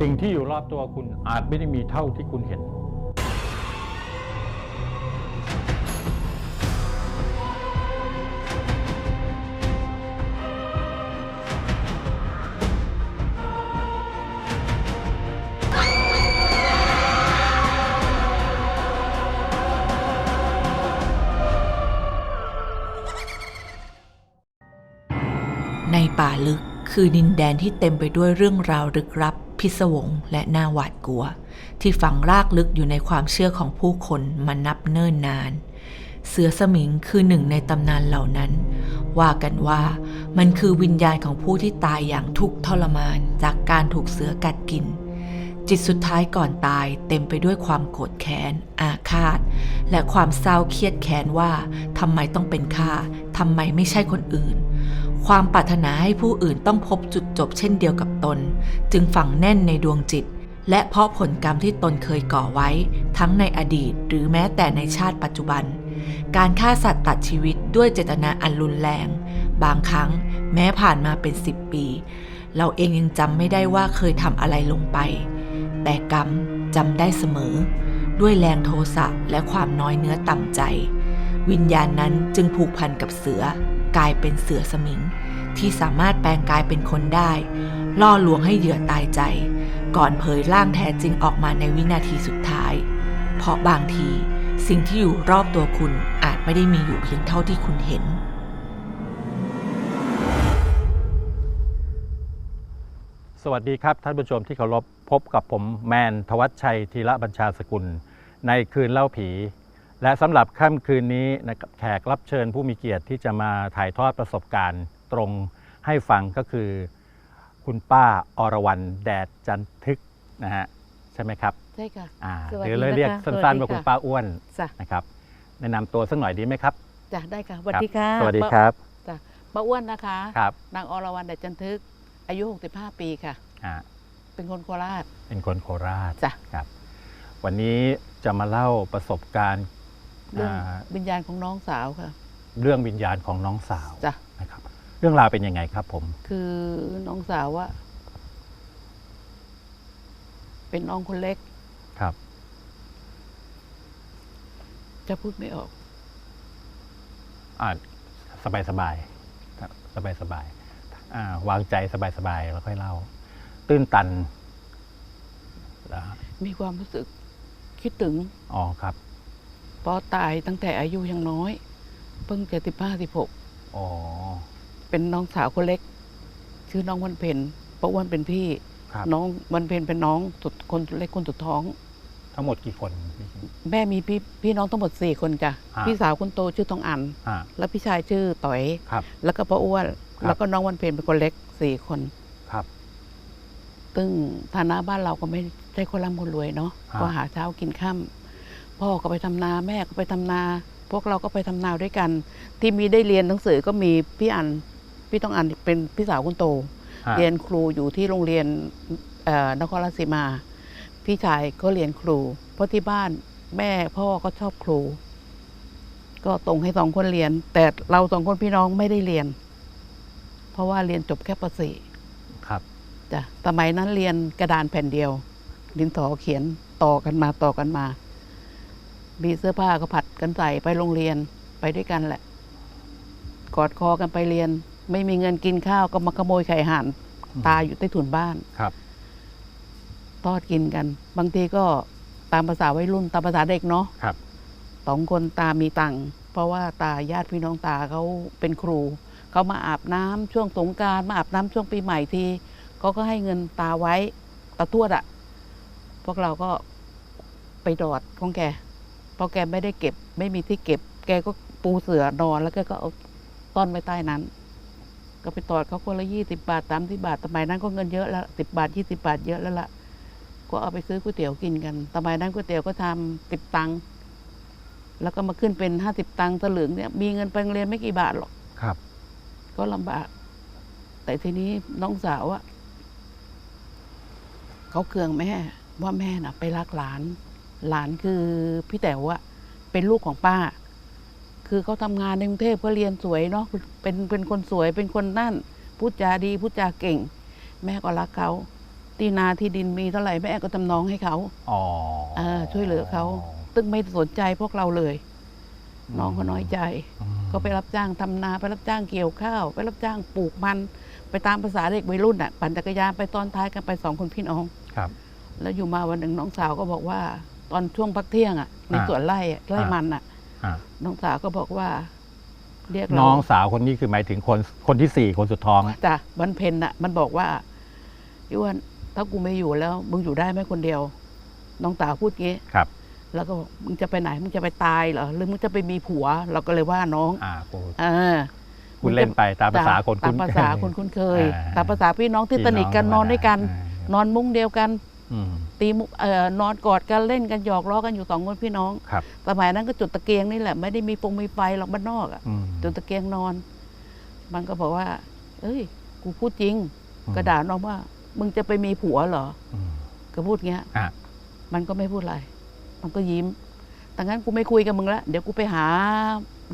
สิ่งที่อยู่รอบตัวคุณอาจไม่ได้มีเท่าที่คุณเห็น ในป่าลึกคือดินแดนที่เต็มไปด้วยเรื่องราวลึกลับ พิศวงและน่าหวาดกลัว ที่ฝังรากลึกอยู่ในความเชื่อของผู้คนมานับเนิ่นนาน เสือสมิงคือหนึ่งในตำนานเหล่านั้น ว่ากันว่ามันคือวิญญาณของผู้ที่ตายอย่างทุกข์ทรมานจากการถูกเสือกัดกิน จิตสุดท้ายก่อนตายเต็มไปด้วยความโกรธแค้น อาฆาต และความเศร้าเครียดแค้นว่าทำไมต้องเป็นข้าทำไมไม่ใช่คนอื่น ความปรารถนาให้ผู้อื่นต้องพบจุดจบเช่นเดียวกับตน จึงฝังแน่นในดวงจิต และเพราะผลกรรมที่ตนเคยก่อไว้ ทั้งในอดีตหรือแม้แต่ในชาติปัจจุบัน การฆ่าสัตว์ตัดชีวิตด้วยเจตนาอันรุนแรง บางครั้งแม้ผ่านมาเป็นสิบปี เราเองยังจำไม่ได้ว่าเคยทำอะไรลงไป แต่กรรมจำได้เสมอ ด้วยแรงโทสะและความน้อยเนื้อต่ำใจ วิญญาณนั้นจึงผูกพันกับเสือ กลายเป็นเสือสมิง ที่สามารถแปลงกายเป็นคนได้ ล่อลวงให้เหยื่อตายใจ ก่อนเผยร่างแท้จริงออกมาในวินาทีสุดท้าย เพราะบางทีสิ่งที่อยู่รอบตัวคุณอาจไม่ได้มีอยู่เพียงเท่าที่คุณเห็น สวัสดีครับท่านผู้ชมที่เคารพพบกับผมแมนทวัชชัยธีระบัญชาสกุล ในคืนเล่าผี และสำหรับค่ำคืนนี้นะครับแขกรับเชิญผู้มีเกียรติที่จะมาถ่ายทอดประสบการณ์ตรงให้ฟังก็คือ คุณป้าอรวรรณแดดจันทึกนะฮะใช่ไหมครับใช่ค่ะ อ่าสวัสหดีรือเลยเรียกนะคะสั้นๆสวัว่าสดีคุณค่ะป้าอ้วนจ้ะนะครับแนะนำตัวสักหน่อยดีไหมครับจ้ะได้ค่ะสวัสดีค่ะสวัสดีป้าครับจ้ะป้าอ้วนนะคะ ครับนางอรวรรณเดชจันทึก อายุ 65 ปีค่ะ อ่าเป็นคนโคราชเป็นคนโคราช จ้ะ ครับวันนี้จะมาเล่าประสบการณ์ เรื่องอ่าวิญญาณของน้องสาวค่ะ เรื่องวิญญาณของน้องสาวจ้ะนะครับ เรื่องราวเป็นยังไงครับ ผม คือน้องสาวว่าเป็นน้องคนเล็กครับ จะพูดไม่ออก อ่าสบายสบายสบายสบายๆอ่าวางใจสบายสบายๆแล้วค่อยเล่า ตื้นตันเหรอฮะมีความรู้สึกคิดถึง อ๋อครับ เพราะตายตั้งแต่อายุยังน้อย เพิ่งจะสิบห้าสิบหกอ๋อ เป็นน้องสาวคนเล็ก ชื่อน้องวันเพ็ญป้าอ้วนเป็นพี่ ครับ น้องวันเพ็ญเป็นน้องสุดคนเล็กคนสุดท้อง ทั้งหมดกี่คน แม่มีพี่พี่น้องทั้งหมดสี่คนจ้ะอ่าพี่สาวคนโตชื่อทองอัน อ่า แล้วพี่ชายชื่อต่อย ครับ แล้วก็ป้าอ้วน ครับ แล้วก็น้องวันเพ็ญเป็นคนเล็กสี่คน ครับ ซึ่งฐานะบ้านเราก็ไม่ใช่คนร่ำคนรวยเนาะฮะ ก็หาเช้ากินค่ำ พ่อก็ไปทำนาแม่ก็ไปทำนา พวกเราก็ไปทำนาด้วยกัน ที่มีได้เรียนหนังสือก็มีพี่อันพี่ต้องอันเป็นพี่สาวคนโตอ่าเรียนครูอยู่ที่โรงเรียนเอ่อนครราชสีมา พี่ชายก็เรียนครู เพราะที่บ้านแม่พ่อก็ชอบครู ก็ตรงให้สองคนเรียน แต่เราสองคนพี่น้องไม่ได้เรียน เพราะว่าเรียนจบแค่ป .4 ครับจ้ะสมัยนั้นเรียนกระดานแผ่นเดียวดินสอเขียนต่อกันมาต่อกันมา มีเสื้อผ้าก็ผัดกันใส่ไปโรงเรียนไปด้วยกันแหละ กอดคอกันไปเรียน ไม่มีเงินกินข้าวก็มาขโมยไข่ห่านตายอยู่ใต้ถุนบ้านครับ ทอดกินกัน บางทีก็ตามภาษาวัยรุ่นตามภาษาเด็กเนาะครับสองคนตามีตังค์เพราะว่าตาญาติพี่น้องตาเขาเป็นครู เขามาอาบน้ำช่วงสงกรารมาอาบน้ำช่วงปีใหม่ทีเขาก็ให้เงินตาไว้ตาทวดอะพวกเราก็ไปดอดของแกเพราะแกไม่ได้เก็บ ไม่มีที่เก็บ แกก็ปูเสือนอนแล้วแกก็เอาต้อนไว้ใต้นั้น ก็ไปตอดเขาคนละยี่สิบาทสามสิบาทสมัยนั้นก็เงินเยอะแล้วสิบบาทยี่สิบาทเยอะแล้วล่ะก็เอาไปซื้อก๋วยเตี๋ยวกินกันสมัยนั้นก๋วยเตี๋ยวก็ทำสิบตังค์แล้วก็มาขึ้นเป็นห้าสิบตังค์สลึงเนี่ย มีเงินไปโรงเรียนไม่กี่บาทหรอกครับ ก็ลำบาก แต่ทีนี้น้องสาวอะเขาเคืองแม่ว่าแม่น่ะ ไปรักหลาน หลานคือพี่แต๋วอะเป็นลูกของป้า คือเขาทำงานในกรุงเทพก็เรียนสวยเนาะเป็นเป็นคนสวยเป็นคนนั่นพูดจาดีพูดจาเก่ง แม่ก็รักเขาทที่นาที่ดินมีเท่าไหร่แม่ก็จำนองให้เขาอ๋อเออช่วยเหลือเขาตึงไม่สนใจพวกเราเลย น้องก็น้อยใจอืมก็ไปรับจ้างทำนาไปรับจ้างเกี่ยวข้าว ไปรับจ้างปลูกมัน ไปตามภาษาเด็กวัยรุ่นอะปั่นจักรยานไปตอนท้ายกันไปสองคนพี่น้องครับ แล้วอยู่มาวันหนึ่งน้องสาวก็บอกว่า ตอนช่วงพักเที่ยงอะในอ่าสวนไร่อะไร่อ่ามัมันอะอะน้องสาวก็บอกว่า เรียกเราน้องสาวคนนี้คือหมายถึงคนคนที่สี่คนสุดท้องอะจ้ะวันเพ็ญน่ะ มันบอกว่าพี่อ้วนถ้ากูไม่อยู่แล้ว มึงอยู่ได้ไหมคนเดียว น้องตาพูดงี้ครับ แล้วก็บอกมึงจะไปไหนมึงจะไปตายเหรอหรือมึงจะไปมีผัว เราก็เลยว่าน้อง อ่ากูเออคุณเล่นไปตามภาษาคนตามคุ้นภาษาคนคุ้นเคยอ่าตามภาษาพี่น้องที่สนิทกันนอนด้วยกัน นอนมุ้งเดียวกันอืม ตีมุเอ่อนอนกอดกันเล่นกันหยอกล้อกันอยู่สองคนพี่น้องครับสมัยนั้นก็จุดตะเกียงนี่แหละไม่ได้มีฟงมีไฟหรอกบ้านนอกอะอืมจุดตะเกียงนอน มันก็บอกว่า เอ้ย กูพูดจริงอืมก็ด่าน้องว่า มึงจะไปมีผัวเหรออืมก็พูดเงี้ยอะมันก็ไม่พูดอะไร มันก็ยิ้มแต่งั้นกูไม่คุยกับมึงแล้วเดี๋ยวกูไปหา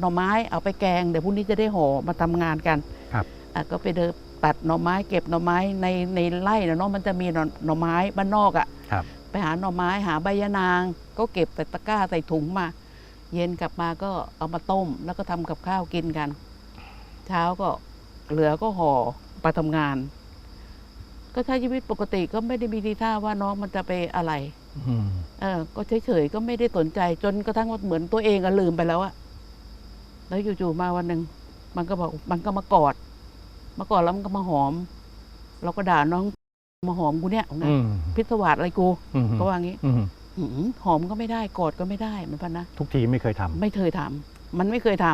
หน่อไม้เอาไปแกง เดี๋ยวพรุ่งนี้จะได้ห่อมาทำงานกัน ครับอะก็ไปเดิน ตัดหน่อไม้เก็บหน่อไม้ในในไร่นะเนาะมันจะมีหน่อหน่อไม้บ้านนอกอะ่ะครับไปหาหน่อไม้หาใบยะนาง ก็เก็บใส่ตะกร้าใส่ถุงมา เย็นกลับมาก็เอามาต้ม แล้วก็ทำกับข้าวกินกัน เช้าก็เหลือก็ห่อไปทำงาน ก็ใช้ชีวิตปกติก็ไม่ได้มีทีท่าว่าน้องมันจะไปอะไรอืมเออ ก็เฉยๆก็ไม่ได้สนใจจนกระทั่งว่าเหมือนตัวเองอะลืมไปแล้วอะแล้วอยู่ๆมาวันหนึ่งมันก็บอกมันก็มากอด มากอดแล้วมันก็มาหอม เราก็ด่าน้องมาหอมกูเนี่ยอืมพิศวาสอะไรกูอืมก็ว่างี้อืมหืมหอมก็ไม่ได้กอดก็ไม่ได้เหมือนกันนะทุกทีไม่เคยทำไม่เคยทำมันไม่เคยท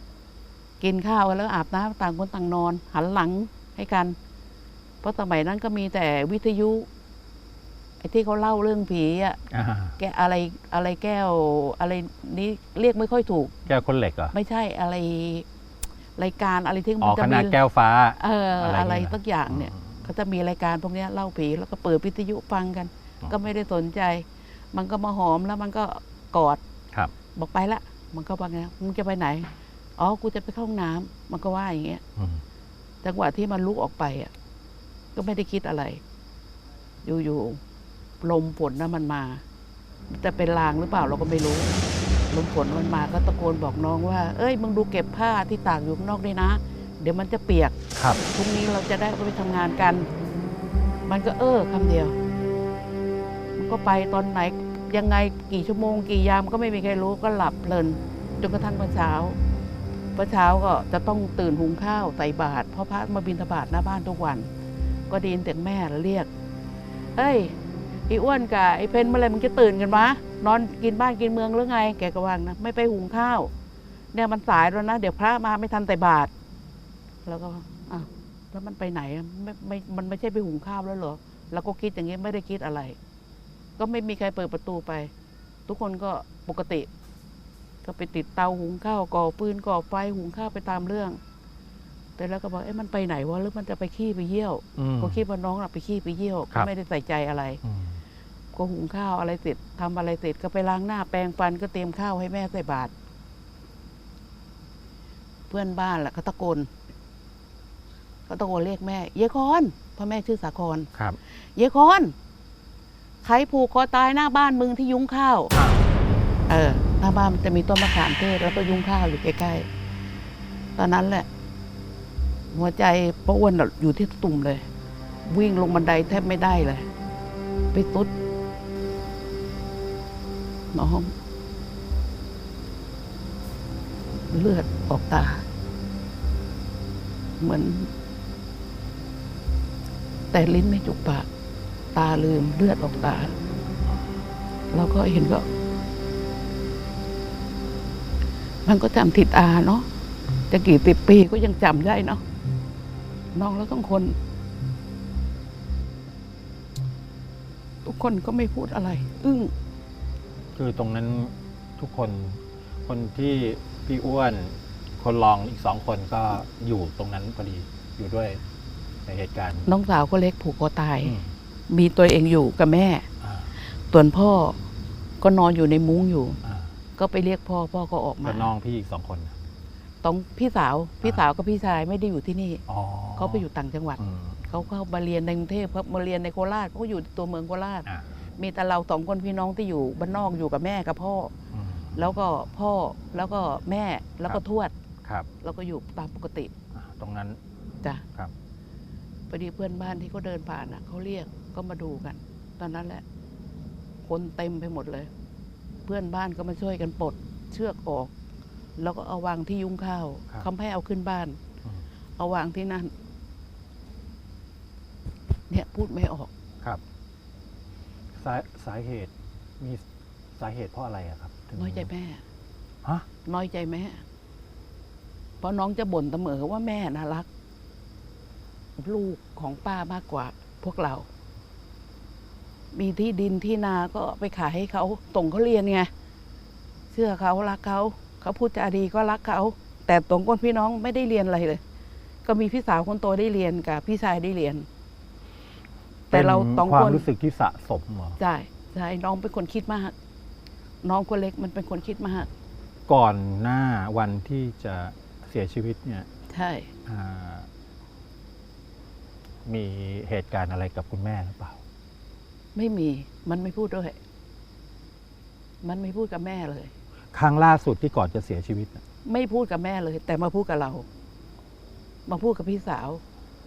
ำกินข้าวกันแล้วอาบน้ำต่างคนต่างนอน หันหลังให้กัน เพราะสมัยนั้นก็มีแต่วิทยุไอ้ที่เขาเล่าเรื่องผีอะอ่าแกอะไรอะไรแก้ว อะไรนี้เรียกไม่ค่อยถูก แก้วคนเหล็กเหรอไม่ใช่อะไร รายการอะไรที่อ๋มัอนคจะณะมีแก้วฟ้า เอออะไรอะไรเนี่ยสักอย่างเนี่ยเขาจะมีรายการพวกเนี้ยเล่าผีแล้วก็เปิดวิทยุฟังกันอ๋อก็ไม่ได้สนใจ มันก็มาหอมแล้วมันก็กอด ครับ บอกไปละมันก็ว่าไงมึงจะไปไหน อ๋อ กูจะไปเข้าห้องน้ำมันก็ว่าอย่างเงี้ย อืมจังหวะที่มันลุกออกไปอะ ก็ไม่ได้คิดอะไร อยู่ๆลมฝนนะมันมา จะเป็นลางหรือเปล่าเราก็ไม่รู้ ลมฝนมันมาก็ตะโกนบอกน้องว่า เอ้ยมึงดูเก็บผ้าที่ตากอยู่ข้างนอกด้วยนะ เดี๋ยวมันจะเปียกครับพรุ่งนี้เราจะได้ไปทำงานกัน มันก็เออคำเดียว มันก็ไปตอนไหนยังไงกี่ชั่วโมง กี่ยามก็ไม่มีใครรู้ก็หลับเพลินจนกระทั่งเมื่อเช้าเมื่อเช้าก็จะต้องตื่นหุงข้าวใส่บาตรเพราะพระมาบิณฑบาตหน้าบ้านทุกวัน ก็ไดีนเสียงแม่เรียกเฮ้ยไอ้อ้วนกับไอ้เพนเมื่อไหรมึงจะตื่นกันวะ นอนกินบ้านกินเมืองหรือไง แกก็ว่างนะไม่ไปหุงข้าว เนี่ยมันสายแล้วนะ เดี๋ยวพระมาไม่ทันใส่บาตรแล้วก็อ้าวแล้วมันไปไหนอะไม่ไม่มันไม่ใช่ไปหุงข้าวแล้วเหรอเราก็คิดอย่างนี้ไม่ได้คิดอะไร ก็ไม่มีใครเปิดประตูไป ทุกคนก็ปกติ ก็ไปติดเตาหุงข้าวก่อปืนก่อไฟหุงข้าวไปตามเรื่องแต่แล้วก็บอกเอ๊ะมันไปไหนวะหรือมันจะไปขี้ไปเยี่ยวอืมก็คิดว่าน้องน่ะไปขี้ไปเยี่ยวครัก็บไม่ได้ใส่ใจอะไรอืม ก็หุงข้าวอะไรเสร็จทำอะไรเสร็จก็ไปล้างหน้าแปรงฟันก็เตรียมข้าวให้แม่ใส่บาตรเพื่อนบ้านแหละเขาตะโกนเขาตะโกนเรียกแม่เยคอนเพราะแม่ชื่อสาครครับ เยคอนใครผูกคอตายหน้าบ้านมึงที่ยุ้งข้าว เออหน้าบ้านมันจะมีต้นมะขามเทศแล้วก็ยุ้งข้าวอยู่ใกล้ๆตอนนั้นแหละ หัวใจป้าอ้วนน่ะอยู่ที่ตุ่มเลย วิ่งลงบันไดแทบไม่ได้เลย ไปตุด น้อง เลือดออกตา เหมือน แต่ลิ้นไม่จุกปาก ตาลืมเลือดออกตา เราก็เห็นก็ มันก็จำติดตาเนาะจะกี่สิบปีก็ยังจำได้เนาะน้องเราต้องคน ทุกคนก็ไม่พูดอะไร อึ้ง คือตรงนั้นทุกคนคนที่พี่อ้วน คนรองอีกสองคนก็อยู่ตรงนั้นพอดีอยู่ด้วยในเหตุการณ์ น้องสาวก็เล็กผูกคอตาย อืมมีตัวเองอยู่กับแม่อ่าส่วนพ่อก็นอนอยู่ในมุ้งอยู่ อ่าก็ไปเรียกพ่อพ่อก็ออกก็มาน้องพี่อีกสองคนต้องพี่สาวพี่อ่าสาวกับพี่ชายไม่ได้อยู่ที่นี่อ๋อเขาไปอยู่ต่างจังหวัด อืมเขาเข้ามาเรียนในกรุงเทพเขามาเรียนในโคราชเขาก็อยู่ตัวเมืองโคราช อ่า มีแต่เราสองคนพี่น้องที่อยู่บ้านนอกอยู่กับแม่กับพ่ออืมแล้วก็พ่อแล้วก็แม่แล้วก็ทวดครับแล้วก็อยู่ตามปกติอ่าตรงนั้น จ้ะครับ พอดีเพื่อนบ้านที่เขาเดินผ่านอะเขาเรียกก็มาดูกัน ตอนนั้นแหละ คนเต็มไปหมดเลย เพื่อนบ้านก็มาช่วยกันปลดเชือกออก แล้วก็เอาวางที่ยุ้งข้าวครับเขาไม่ให้เอาขึ้นบ้าน อืม เอาวางที่นั่น เนี่ยพูดไม่ออกครับสาสาเหตุมีสาเหตุเพราะอะไรอะครับถึงน้อยใจแม่ ฮะน้อยใจแม่ เพราะน้องจะบ่นเสมอว่าแม่น่ารัก ลูกของป้ามากกว่าพวกเรา มีที่ดินที่นาก็ไปขายให้เขาส่งเขาเรียนไง เชื่อเขารักเขาเขาพูดจาดีก็รักเขาแต่ตรงคนพี่น้องไม่ได้เรียนอะไรเลย ก็มีพี่สาวคนโตได้เรียนกับพี่ชายได้เรียน แต่เราป็นสองควาคมนรู้สึกที่สะสมเหรอใช่ใช่น้องเป็นคนคิดมาก น้องคนเล็กมันเป็นคนคิดมาก ก่อนหน้าวันที่จะเสียชีวิตเนี่ย ใช่อ่ามีเหตุการณ์อะไรกับคุณแม่หรือเปล่า ไม่มี มันไม่พูดด้วย มันไม่พูดกับแม่เลย ครั้งล่าสุดที่ก่อนจะเสียชีวิตน่ะไม่พูดกับแม่เลย แต่มาพูดกับเรา มาพูดกับพี่สาว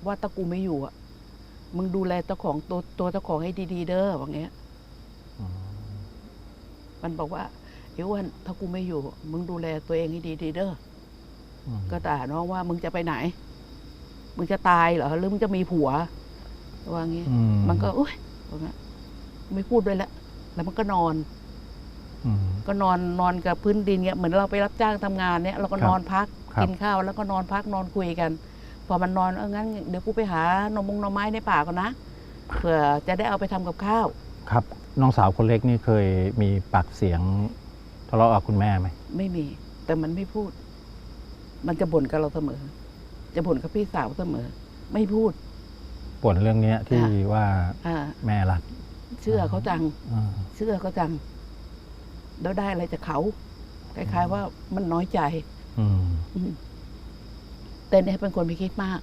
ว่าตะกูไม่อยู่อะ มึงดูแลเจ้าของตัวตัวเจ้าของให้ดี ๆ เด้อว่างี้ยอืมมันบอกว่าเอ้วันถ้ากูไม่อยู่ มึงดูแลตัวเองให้ดี ๆ เด้ออืมก็ด่าน้องว่ามึงจะไปไหน มึงจะตายเหรอหรือมึงจะมีผัวว่างี้อืมันก็อุ้ยว่างี้ไม่พูดด้วยแล้วแล้วมันก็นอนอืมก็นอนนอนกับพื้นดินเงี้ยเหมือนเราไปรับจ้างทำงานเนี่ยเราก็ครับนอนพักครับกินข้าวแล้วก็นอนพักนอนคุยกันพ อมันนอนเอองั้นเดี๋ยวกูไปหาหนมมงหน่อไม้ในป่าก่อนนะเผื่อจะได้เอาไปทำกับข้าว ครับน้องสาวคนเล็กนี่เคยมีปากเสียงทะเลาะกับคุณแม่ไหมไม่มี แต่มันไม่พูด มันจะบ่นกับเราเสมอ จะบ่นกับพี่สาวเสมอ ไม่พูดบ่นเรื่องเนี้ยที่ค่ะว่าอ่าแม่รักเชื่อเขาจังอ่าเชื่อเขาจังแล้วได้อะไรจากเขาคล้ายๆว่ามันน้อยใจ อืมอืม แต่เนี่ยเป็นคนไม่คิดมาก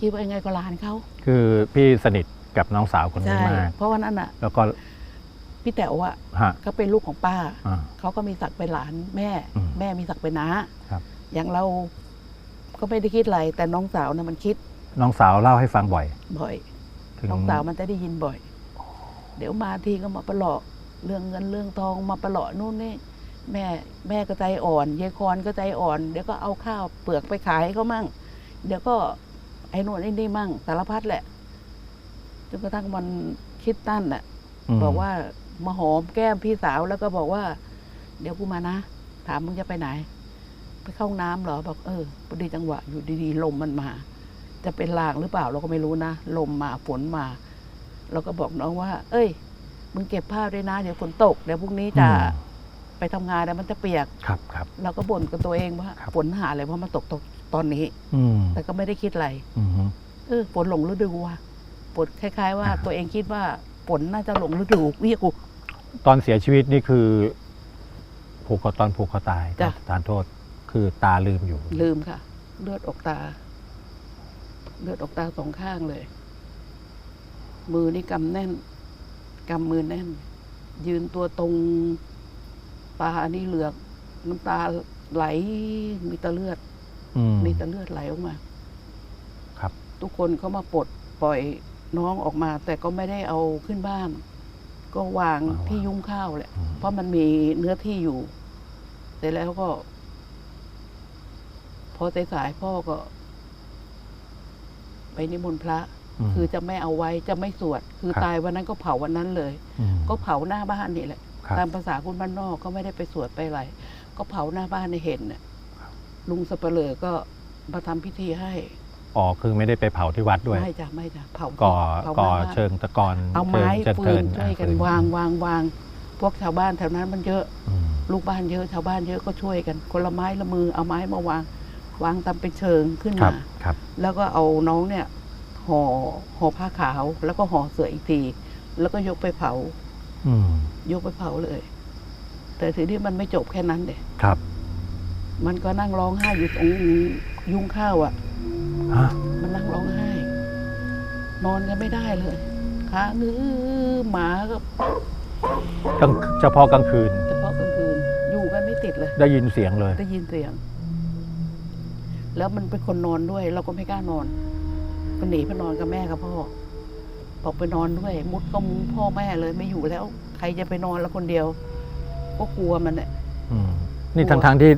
คิดว่ายังไงก็หลานเขาคือพี่สนิทกับน้องสาวคนนี้ใช่มากเพราะว่านั่นอะ แล้วก็พี่แต๋วอะฮะ ก็เป็นลูกของป้า อ่า เขาก็มีศักดิ์เป็นหลานแม่ อืมแม่มีศักดิ์เป็นน้าครับ อย่างเราก็ไม่ได้คิดอะไร แต่น้องสาวนะมันคิดน้องสาวเล่าให้ฟังบ่อย บ่อย ถึงน้องสาวมันจะได้ยินบ่อย เดี๋ยวมาทีก็มาประหลอกเรื่องเงินเรื่องทองมาประหลอกนู่นนี่ แม่แม่ก็ใจอ่อนยายคอนก็ใจอ่อน เดี๋ยวก็เอาข้าวเปลือกไปขายให้เขามั่ง เดี๋ยวก็ไอ้นู่นไอ้นี่มั่งสารพัดแหละจนกระทั่งมันคิดตั้นน่ะมบอกว่ามาหอมแก้มพี่สาวแล้วก็บอกว่า เดี๋ยวกูมานะ ถามมึงจะไปไหน ไปเข้าห้องน้ำเหรอบอกเออพอดีจังหวะ อยู่ดีๆ ลมมันมา จะเป็นลางหรือเปล่าเราก็ไม่รู้นะ ลมมาฝนมาเราก็บอกน้องว่า เอ้ย มึงเก็บผ้าด้วยนะ เดี๋ยวฝนตก เดี๋ยวพรุ่งนี้จะอืม ไปทำงานแล้วมันจะเปียกครับครับเราก็บ่นกับตัวเองว่าครับฝนหาอะไรเพราะมันตกตกตอนนี้ อืมแต่ก็ไม่ได้คิดอะไรอืมเออฝนหลงฤดูว่ะฝนคล้าย ๆว่าอ่าตัวเองคิดว่าฝนน่าจะหลงฤดูเรียกกูตอนเสียชีวิตนี่คือผูกคอตอนผูกคอตายจ้ะทานโทษ คือตาลืมอยู่ ลืมค่ะ เลือดออกตา เลือดออกตาสองข้างเลย มือนี่กำแน่นกำมือแน่น ยืนตัวตรง ตานี่เหลือกน้ำตาไหลมีแตะเลือดอืมมีแต่เลือดไหลออกมา ครับ ทุกคนเขามาปลดปล่อยน้องออกมา แต่ก็ไม่ได้เอาขึ้นบ้าน ก็วางที่ยุ้งข้าวแหละอืมเพราะมันมีเนื้อที่อยู่ แต่แล้วก็ พอสายๆพ่อก็ ไปนิมนต์พระมคือจะไม่เอาไว้จะไม่สวด คือครับตายวันนั้นก็เผาวันนั้นเลยมก็เผาหน้าบ้านนี่แหละครับ ตามภาษาคนบ้านนอกก็ไม่ได้ไปสวดไปอะไรก็เผาหน้าบ้านในเห็นน่ะลุงสเปเหร่อก็มาทำพิธีให้อ๋อคือไม่ได้ไปเผาที่วัดด้วยไม่จ้ะไม่จ้ะเผาก่อเผาก่อหน้าบ้านเชิงตะกอนเอาไม้เชิงฟืเทินช่วยกันอ่ฟืวางวางวางพวกชาวบ้านแถวนั้นมันเยอะอืมลูกบ้านเยอะชาวบ้านเยอะก็ช่วยกันคนละไม้ละมือเอาไม้มาวาง วางตามเป็นเชิงขึ้นครัมาบครับแล้วก็เอาน้องเนี่ยห่อห่อผ้าขาว แล้วก็ห่อเสืออีกทีแล้วก็ยกไปเผาอืม ยกไปเผาเลย แต่ทีนี้มันไม่จบแค่นั้นเด็ครับ มันก็นั่งร้องไห้อยู่ตรงยุ้งข้าวอะฮะมันนั่งร้องไห้ นอนกันไม่ได้เลยค้างื้อหมาก็กลางเฉพาะกลางคืน เฉพาะกลางคืน อยู่กันไม่ติดเลย ได้ยินเสียงเลย ได้ยินเสียง แล้วมันเป็นคนนอนด้วย เราก็ไม่กล้านอน ก็หนีไปนอนกับแม่กับพ่อ บอกไปนอนด้วย มุดก็มุงพ่อแม่เลยไม่อยู่แล้ว ใครจะไปนอนแล้วคนเดียว ก็กลัวมันเนี่ยอืมนี่กลัวทั้งๆที่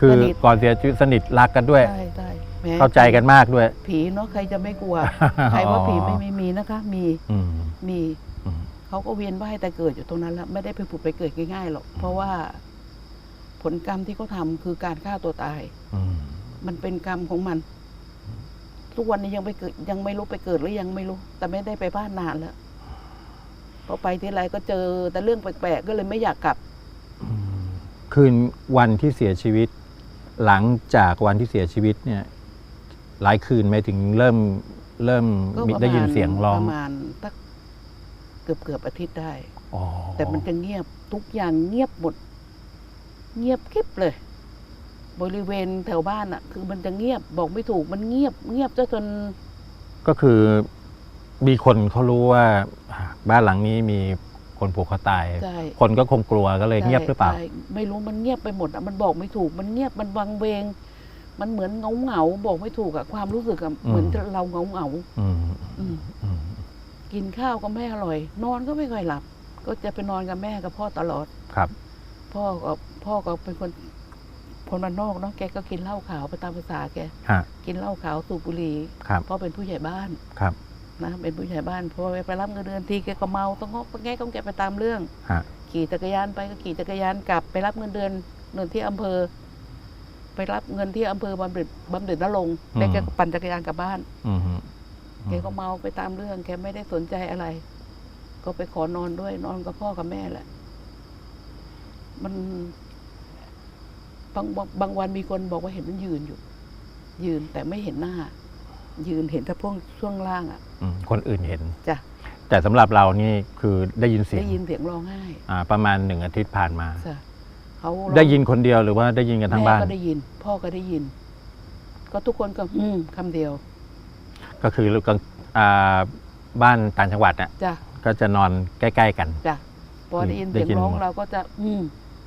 คือสนิทก่อนเสียชีวิตสนิทรักกันด้วย ใช่ใช่แม้เข้าใจกันมากด้วย ผีเนาะใครจะไม่กลัว ใครว่าผีไม่ไม่มีนะคะ มีอืมมีอืมเขาก็เวียนว่ายแต่เกิดอยู่ตรงนั้นแล้วไม่ได้ไปผุดไปเกิดง่ายๆหรอกเพราะว่า ผลกรรมที่เขาทำคือการฆ่าตัวตายอืมมันเป็นกรรมของมัน ทุกวันนี้ยังไปเกิดยังไม่รู้ไปเกิดหรือยังไม่รู้ แต่ไม่ได้ไปบ้านนานแล้วพอไปที่ไรก็เจอแต่เรื่องแปลกๆก็เลยไม่อยากกลับอืมคืนวันที่เสียชีวิต หลังจากวันที่เสียชีวิตเนี่ย หลายคืนไหมถึงเริ่มเริ่มก็มีประมาณได้ยินเสียงร้องประมาณสักเกือบเกือบอาทิตย์ได้อ๋อแต่มันจะเงียบทุกอย่างเงียบหมด เงียบกริบเลย บริเวณแถวบ้านอะคือมันจะเงียบบอกไม่ถูกมันเงียบเงียบจนจน ก็คือมีคนเขารู้ว่าบ้านหลังนี้มีคนผูกคอตาย ใช่ คนก็คงกลัวก็เลยเงียบหรือเปล่า ใช่ไม่รู้มันเงียบไปหมดอะมันบอกไม่ถูก มันเงียบมันวังเวง มันเหมือนเงาเงาๆบอกไม่ถูกอะความรู้สึกอะอืม เหมือนเราเงาเงาอืมๆอืมอืมกินข้าวก็ไม่อร่อย นอนก็ไม่ค่อยหลับ ก็จะไปนอนกับแม่กับพ่อตลอด ครับ พ่อก็พ่อก็เป็นคน คนบ้านนอกเนาะแกก็กินเหล้าขาวไปตามภาษาแก ฮะ กินเหล้าขาวสูบบุหรี่ครับพ่อเป็นผู้ใหญ่บ้านครับ นะเป็นผู้ใหญ่บ้านพอไปรับเงินเดือนทีแกก็เมาต้องงอกต้องแงกต้องแกไปตามเรื่อง ฮะ ขี่จักรยานไปก็ขี่จักรยานกลับไปรับเงินเดือนเงินที่อำเภอ ไปรับเงินที่อำเภอบำเหน็จบำเหน็จนรงค์แล้วแกก็ปั่นจักรยานกลับบ้านอืมฮึแกก็เมาไปตามเรื่องแกไม่ได้สนใจอะไร ก็ไปขอนอนด้วยนอนกับพ่อกับแม่แหละ มัน บางบางบางวันมีคนบอกว่าเห็นมันยืนอยู่ ยืนแต่ไม่เห็นหน้า ยืนเห็นแต่พวกช่วงล่างอะอืมคนอื่นเห็นจ้ะแต่สำหรับเรานี่คือได้ยินเสียงได้ยินเสียงร้องไห้อ่า ประมาณหนึ่งอาทิตย์ผ่านมาจ้ะเขาร้องได้ยินคนเดียวหรือว่าได้ยินกันทั้งบ้านแม่ก็ได้ยิน พ่อก็ได้ยิน ก็ทุกคนก็อืมคำเดียว ก็คือลูกกลางอ่าบ้านต่างจังหวัดน่ะจ้ะก็จะนอนใกล้ ๆ กันจ้ะพอได้ยินได้เสียงยินร้องหมดเราก็จะ อืม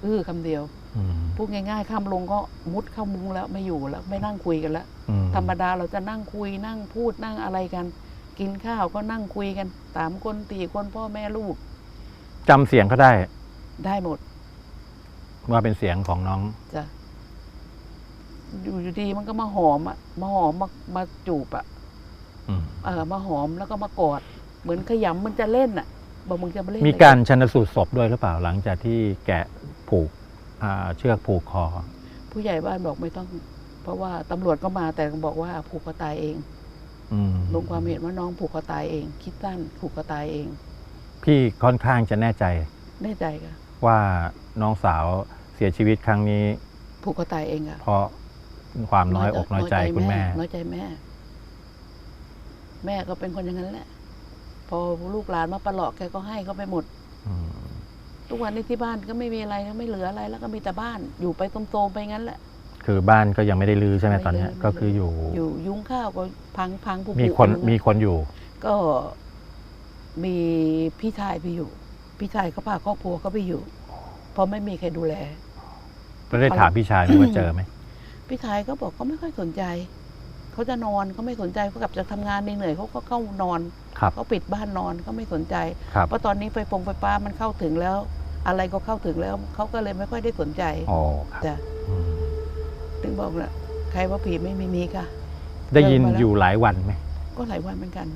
อือคำเดียวอืมพูดง่ายๆข้ามลงก็มุดเข้ามุ้งแล้วไม่อยู่แล้ว ไม่นั่งคุยกันแล้วอืธรรมดาเราจะนั่งคุยนั่งพูดนั่งอะไรกัน กินข้าวก็นั่งคุยกันสามคนตีคนพ่อแม่ลูกจำเสียงเขาได้ ได้หมด ว่าเป็นเสียงของน้องจ้ะอยู่ดีๆมันก็มาหอมอะมาหอมมามาจูบอะอืมเออมาหอมแล้วก็มากอด เหมือนขยำมันจะเล่นอะบอกมึงจะมาเล่นมีการชันสูตรศพด้วยหรือเปล่าหลังจากที่แกะผูกอ่า เชือกผูกคอ ผู้ใหญ่บ้านบอกไม่ต้อง เพราะว่าตำรวจก็มาแต่บอกว่าผูกคอตายเองอืมลงความเห็นว่าน้องผูกคอตายเอง คิดสั้นผูกคอตายเอง พี่ค่อนข้างจะแน่ใจ แน่ใจค่ะว่าน้องสาวเสียชีวิตครั้งนี้ ผูกคอตายเองอะเพราะความน้อยอกน้อยใจคุณแม่ น้อยใจแม่ แม่ก็เป็นคนอย่างนั้นแหละ พอลูกหลานมาประหลอกแกก็ให้เขาไปหมดอืม ทุกวันนี้ที่บ้านก็ไม่มีอะไรไม่เหลืออะไรแล้วก็มีแต่บ้านอยู่ไปโซมๆไปงั้นแหละ คือบ้านก็ยังไม่ได้รื้อใช่ไหมไม่ตอนเนี้ยรื้อ ก็คืออยู่ อยู่ยุ้งข้าวก็พังพังผุๆมีคนอยู่มีคนอยู่ ก็มีพี่ชายไปอยู่ พี่ชายเขาพาครอบครัวเขาไปอยู่ เพราะไม่มีใครดูแลแล้วได้ถามพี่ชายไหมว่าเจอไหมพี่ชายก็บอกเขาไม่ค่อยสนใจ เขาจะนอนเขาไม่สนใจเขากลับจากทำงานเหนื่อยๆเขาก็เข้านอนครับ เขาปิดบ้านนอนเขาไม่สนใจ ครับ เพราะตอนนี้ไฟฟงไฟฟ้ามันเข้าถึงแล้ว อะไรก็เข้าถึงแล้วเขาก็เลยไม่ค่อยได้สนใจอ๋อครับจ้ะอืมถึงบอกแหละใครว่าผีไม่มีมีค่ะ ได้ยินเจอมาแล้วอยู่หลายวันไหมก็หลายวันเหมือนกัน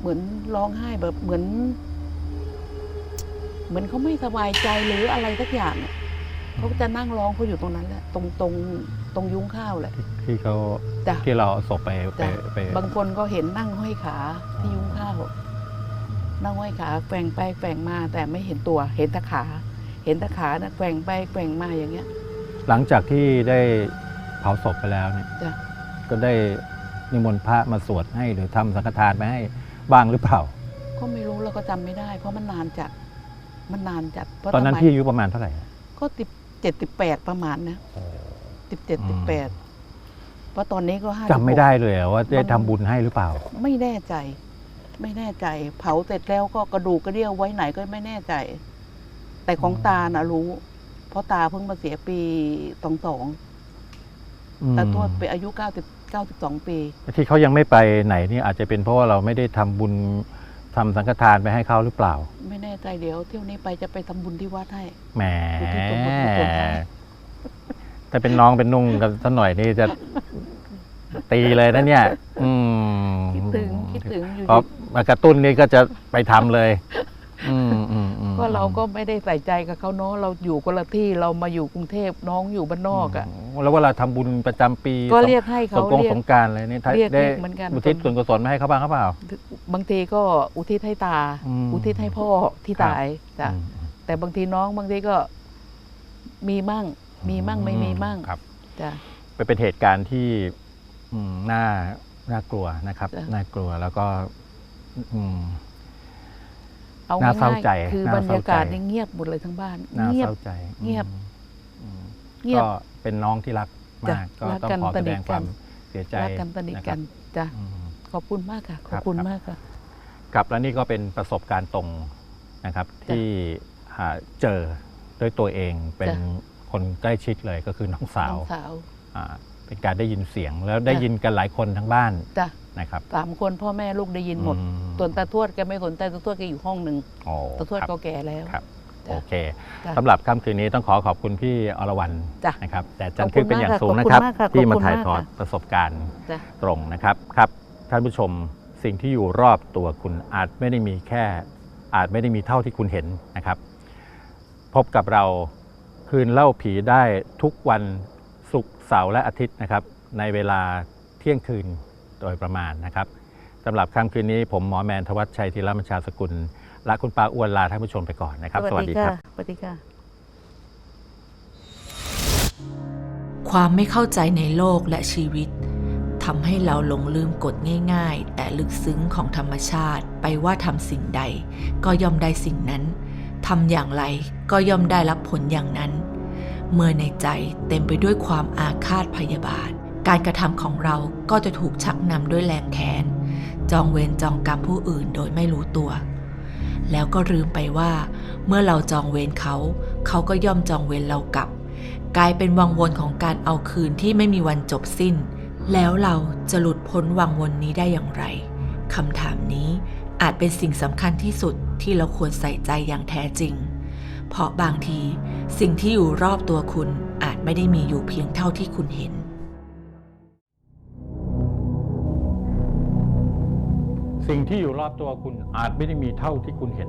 เหมือนร้องไห้แบบเหมือน เหมือนเขาไม่สบายใจหรืออะไรสักอย่างอะเขาจะนั่งร้องเขาอยู่ตรงนั้นแหละตรงตรงตรงยุ้งข้าวแหละที่เขาจ้ะที่เราเอาศพไปไปจ้ะไปบางคนก็เห็นนั่งห้อยขาที่ยุ้งข้าว นั่งห้อยขาแกว่งไปแกว่งมาแต่ไม่เห็นตัวเห็นแต่ขา เห็นแต่ขานะแกว่งไปแกว่งมาอย่างเงี้ย หลังจากที่ได้เผาศพไปแล้วเนี่ยจ้ะ ก็ได้นิมนต์พระมาสวดให้หรือทำสังฆทานไปให้บ้างหรือเปล่า ก็ไม่รู้เราก็จำไม่ได้ เพราะมันนานจัดมันนานจัดเพราะตอนนั้นสมัยพี่อายุประมาณเท่าไหร่ก็ติดเจ็ดติดแปดประมาณนะติดเจ็ดอืมติดแปดเพราะตอนนี้ก็ห้าจำไม่ได้เลยอะว่าได้ทำบุญให้หรือเปล่า ไม่แน่ใจ ไม่แน่ใจ เผาเสร็จแล้วก็กระดูกกระเดี่ยวไว้ไหนก็ไม่แน่ใจ แต่ของตาน่ะรู้ เพราะตาเพิ่งมาเสียปีสองสองอืมตาทวดไปอายุเก้าสิบเก้าสิบสองปี ที่เขายังไม่ไปไหนนี่อาจจะเป็นเพราะว่าเราไม่ได้ทำบุญทำสังฆทานไปให้เขาหรือเปล่า ไม่แน่ใจเดี๋ยวเที่ยวนี้ไปจะไปทำบุญที่วัดให้แหมอุทิศส่วนบุญกุศลให้ถ้าเป็นน้องเป็นนุ่งกันสักหน่อยนี่จะตีเลยนะเนี่ย อืมคิด ถึงคิดถึงอยู่เพราะมากระตุ้นนี่ก็จะไปทำเลยอืมอืมอืมก็เราก็ไม่ได้ใส่ใจกับเขาเนาะเราอยู่คนละที่เรามาอยู่กรุงเทพน้องอยู่บ้านนอกอะแล้วเวลาทำบุญประจำปีก็เรียกให้สเขางกรงเรียกสงกรารอะไรนี่ถ้าเรียกได้เรียกเหมือนกันอุทิศส่วนกุศลมาให้เขาบ้างเขาเปล่า บางทีก็อุทิศให้ตาอืมอุทิศให้พ่อที่ครับตายจ้ะอืมแต่บางทีน้องบางทีก็มีมั่ง มีมั่งไม่มีมั่งครับจ้ะไปเป็นเหตุการณ์ที่อืมน่า น่ากลัวนะครับจ้ะน่ากลัวแล้วก็อืมเอาน่าเศร้าง่ายใจๆคือน่าบรรเศร้ายากาศใจนี่เงียบหมดเลยทั้งบ้านน่าเงียเศบร้าใจเงียบอืมเงียบก็เป็นน้องที่รักจ้ะมาก ก็รักต้องกันขอสแสนิดทงกันความเสียใจรักกันสนิทกันจ้ะอืมขอบคุณมากค่ะขครัอบบคุณครับมากค่ะครับและนี่ก็เป็นประสบการณ์ตรงนะครับ ที่หาเจอด้วยตัวเองเป็นจ้ะคนใกล้ชิดเลยก็คือน้องสาน้วองสาวอ่า เป็นการได้ยินเสียงแล้วได้จ้ะยินกันหลายคนทั้งบ้านจ้ะนะครับสามคนพ่อแม่ลูกได้ยินหมดอืส่วนตาทวดแกไม่สนใจตาทวดแกอยู่ห้องหนึ่งโอ้ตาทวดครับก็แก่แล้วครับจ้ะโอเคจ้ะสำหรับค่ำคืนนี้ต้องขอขอบคุณพี่อรวรรณจ้ะนะครับแต่จัขนอบคุทึกณเป็นอย่างมากค่ะสูงขอบคุณนะครับมากค่ะที่ขอบมาคุณถ่ายมากทอดค่ะประสบการณ์จ้ะตรงนะครับครับ ท่านผู้ชมสิ่งที่อยู่รอบตัวคุณอาจไม่ได้มีแค่ อาจไม่ได้มีเท่าที่คุณเห็นนะครับ พบกับเราคืนเล่าผีได้ทุกวันศุกร์ เสาร์และอาทิตย์นะครับ ในเวลาเที่ยงคืนโดยประมาณนะครับสำหรับค่ำคืนนี้ผมหมอแมนทวัชชัยธีรมัญชาสกุลและคุณปาอ้วนลาท่านผู้ชมไปก่อนนะครับ สวัสดีครับสวัสดีค่ะความไม่เข้าใจในโลกและชีวิตทำให้เราหลงลืมกฎง่ายๆ แต่ลึกซึ้งของธรรมชาติไปว่าทำสิ่งใด ก็ย่อมได้สิ่งนั้นทำอย่างไรก็ย่อมได้รับผลอย่างนั้น เมื่อในใจเต็มไปด้วยความอาฆาตพยาบาท การกระทำของเราก็จะถูกชักนำด้วยแรงแค้น จองเวรจองกรรมผู้อื่นโดยไม่รู้ตัว แล้วก็ลืมไปว่า เมื่อเราจองเวรเขา เขาก็ย่อมจองเวรเรากลับ กลายเป็นวังวนของการเอาคืนที่ไม่มีวันจบสิ้น แล้วเราจะหลุดพ้นวังวนนี้ได้อย่างไรคำถามนี้อาจเป็นสิ่งสำคัญที่สุดที่เราควรใส่ใจอย่างแท้จริง เพราะบางที สิ่งที่อยู่รอบตัวคุณอาจไม่ได้มีอยู่เพียงเท่าที่คุณเห็น สิ่งที่อยู่รอบตัวคุณอาจไม่ได้มีเท่าที่คุณเห็น